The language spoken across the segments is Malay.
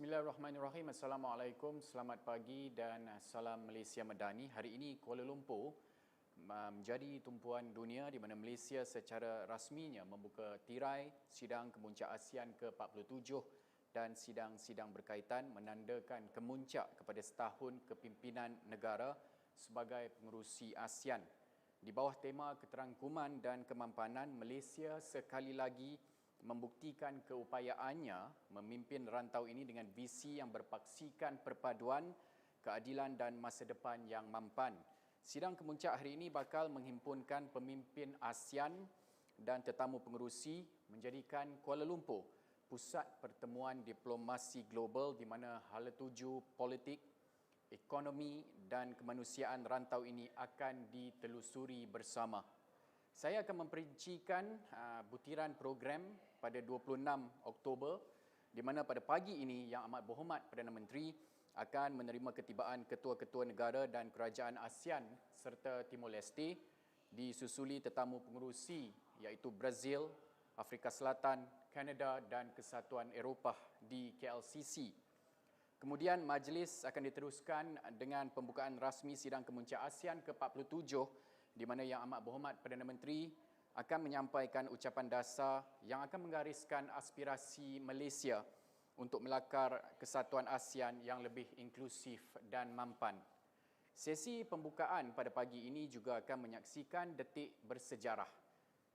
Bismillahirrahmanirrahim. Assalamualaikum, selamat pagi dan salam Malaysia Medani. Hari ini Kuala Lumpur menjadi tumpuan dunia di mana Malaysia secara rasminya membuka tirai sidang kemuncak ASEAN ke-47 dan sidang-sidang berkaitan menandakan kemuncak kepada setahun kepimpinan negara sebagai pengerusi ASEAN. Di bawah tema keterangkuman dan kemampanan, Malaysia sekali lagi membuktikan keupayaannya memimpin rantau ini dengan visi yang berpaksikan perpaduan, keadilan dan masa depan yang mampan. Sidang kemuncak hari ini bakal menghimpunkan pemimpin ASEAN dan tetamu pengerusi menjadikan Kuala Lumpur pusat pertemuan diplomasi global di mana hala tuju politik, ekonomi dan kemanusiaan rantau ini akan ditelusuri bersama. Saya akan memperincikan uh, butiran program pada 26 Oktober di mana pada pagi ini Yang Amat Berhormat Perdana Menteri akan menerima ketibaan ketua-ketua negara dan kerajaan ASEAN serta Timor Leste disusuli tetamu pengurusi iaitu Brazil, Afrika Selatan, Kanada dan Kesatuan Eropah di KLCC. Kemudian majlis akan diteruskan dengan pembukaan rasmi sidang kemuncak ASEAN ke-47 di mana Yang Amat Berhormat Perdana Menteri akan menyampaikan ucapan dasar yang akan menggariskan aspirasi Malaysia untuk melakar kesatuan ASEAN yang lebih inklusif dan mampan. Sesi pembukaan pada pagi ini juga akan menyaksikan detik bersejarah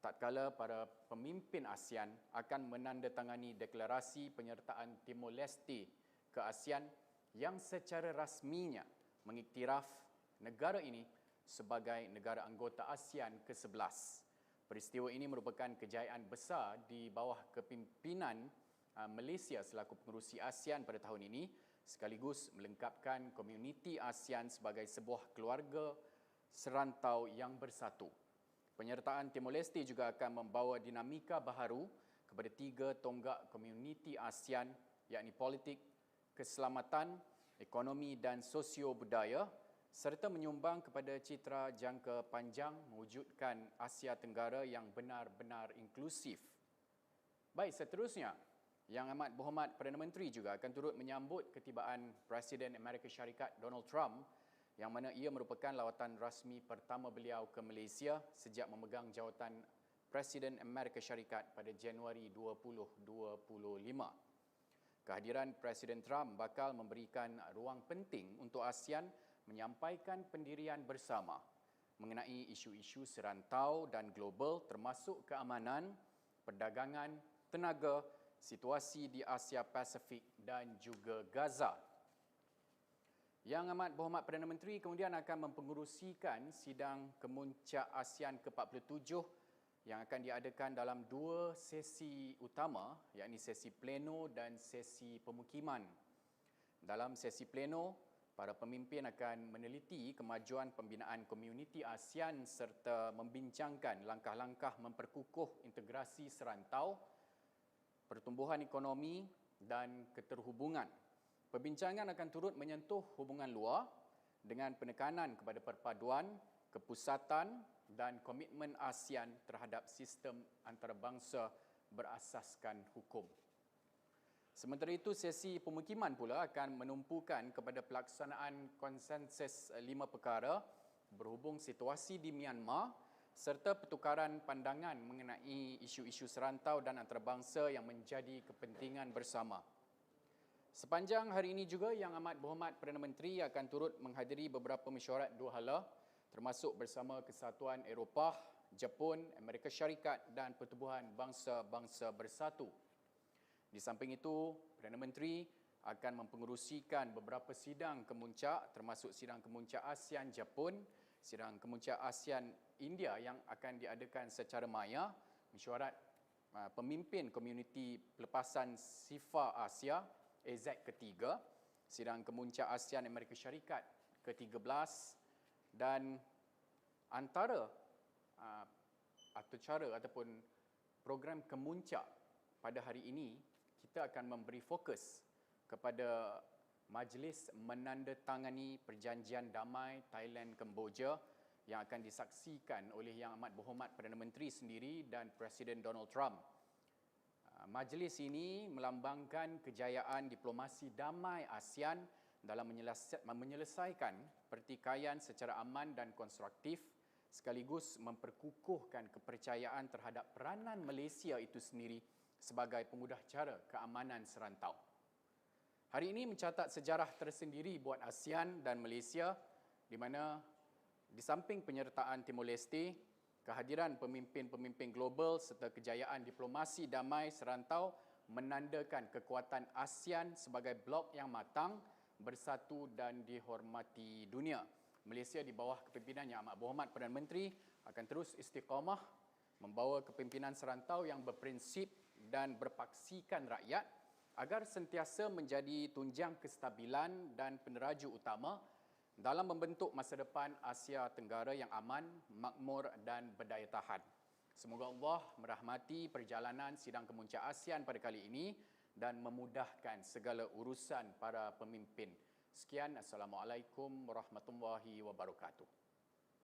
tatkala para pemimpin ASEAN akan menandatangani deklarasi penyertaan Timor Leste ke ASEAN yang secara rasminya mengiktiraf negara ini sebagai negara anggota ASEAN ke-11. Peristiwa ini merupakan kejayaan besar di bawah kepimpinan uh, Malaysia selaku pengerusi ASEAN pada tahun ini sekaligus melengkapkan komuniti ASEAN sebagai sebuah keluarga serantau yang bersatu. Penyertaan Timor Leste juga akan membawa dinamika baharu kepada tiga tonggak komuniti ASEAN yakni politik, keselamatan, ekonomi dan sosio-budaya serta menyumbang kepada citra jangka panjang mewujudkan Asia Tenggara yang benar-benar inklusif. Baik, seterusnya, Yang Amat Berhormat Perdana Menteri juga akan turut menyambut ketibaan Presiden Amerika Syarikat Donald Trump yang mana ia merupakan lawatan rasmi pertama beliau ke Malaysia sejak memegang jawatan Presiden Amerika Syarikat pada Januari 2025. Kehadiran Presiden Trump bakal memberikan ruang penting untuk ASEAN menyampaikan pendirian bersama mengenai isu-isu serantau dan global termasuk keamanan, perdagangan, tenaga, situasi di Asia Pasifik dan juga Gaza. Yang Amat Berhormat Perdana Menteri kemudian akan mempengerusikan sidang kemuncak ASEAN ke-47 yang akan diadakan dalam dua sesi utama, yakni sesi pleno dan sesi pemukiman. Dalam sesi pleno, Para pemimpin akan meneliti kemajuan pembinaan komuniti ASEAN serta membincangkan langkah-langkah memperkukuh integrasi serantau, pertumbuhan ekonomi dan keterhubungan. Perbincangan akan turut menyentuh hubungan luar dengan penekanan kepada perpaduan, kepusatan dan komitmen ASEAN terhadap sistem antarabangsa berasaskan hukum. Sementara itu, sesi pemukiman pula akan menumpukan kepada pelaksanaan konsensus lima perkara berhubung situasi di Myanmar serta pertukaran pandangan mengenai isu-isu serantau dan antarabangsa yang menjadi kepentingan bersama. Sepanjang hari ini juga Yang Amat Berhormat Perdana Menteri akan turut menghadiri beberapa mesyuarat dua hala termasuk bersama Kesatuan Eropah, Jepun, Amerika Syarikat dan Pertubuhan Bangsa-Bangsa Bersatu di samping itu, Perdana Menteri akan mempengerusikan beberapa sidang kemuncak termasuk sidang kemuncak ASEAN Jepun, sidang kemuncak ASEAN India yang akan diadakan secara maya, mesyuarat uh, pemimpin komuniti pelepasan SIFA Asia AZ ketiga, sidang kemuncak ASEAN Amerika Syarikat ke-13 dan antara uh, atau cara ataupun program kemuncak pada hari ini kita akan memberi fokus kepada majlis menandatangani perjanjian damai Thailand Kemboja yang akan disaksikan oleh Yang Amat Berhormat Perdana Menteri sendiri dan Presiden Donald Trump. Majlis ini melambangkan kejayaan diplomasi damai ASEAN dalam menyelesaikan pertikaian secara aman dan konstruktif sekaligus memperkukuhkan kepercayaan terhadap peranan Malaysia itu sendiri sebagai pengudah cara keamanan serantau. Hari ini mencatat sejarah tersendiri buat ASEAN dan Malaysia di mana di samping penyertaan Timor Leste, kehadiran pemimpin-pemimpin global serta kejayaan diplomasi damai serantau menandakan kekuatan ASEAN sebagai blok yang matang, bersatu dan dihormati dunia. Malaysia di bawah kepimpinan Yang Amat Berhormat Perdana Menteri akan terus istiqamah membawa kepimpinan serantau yang berprinsip dan berpaksikan rakyat agar sentiasa menjadi tunjang kestabilan dan peneraju utama dalam membentuk masa depan Asia Tenggara yang aman, makmur dan berdaya tahan. Semoga Allah merahmati perjalanan sidang kemuncak ASEAN pada kali ini dan memudahkan segala urusan para pemimpin. Sekian, Assalamualaikum warahmatullahi wabarakatuh.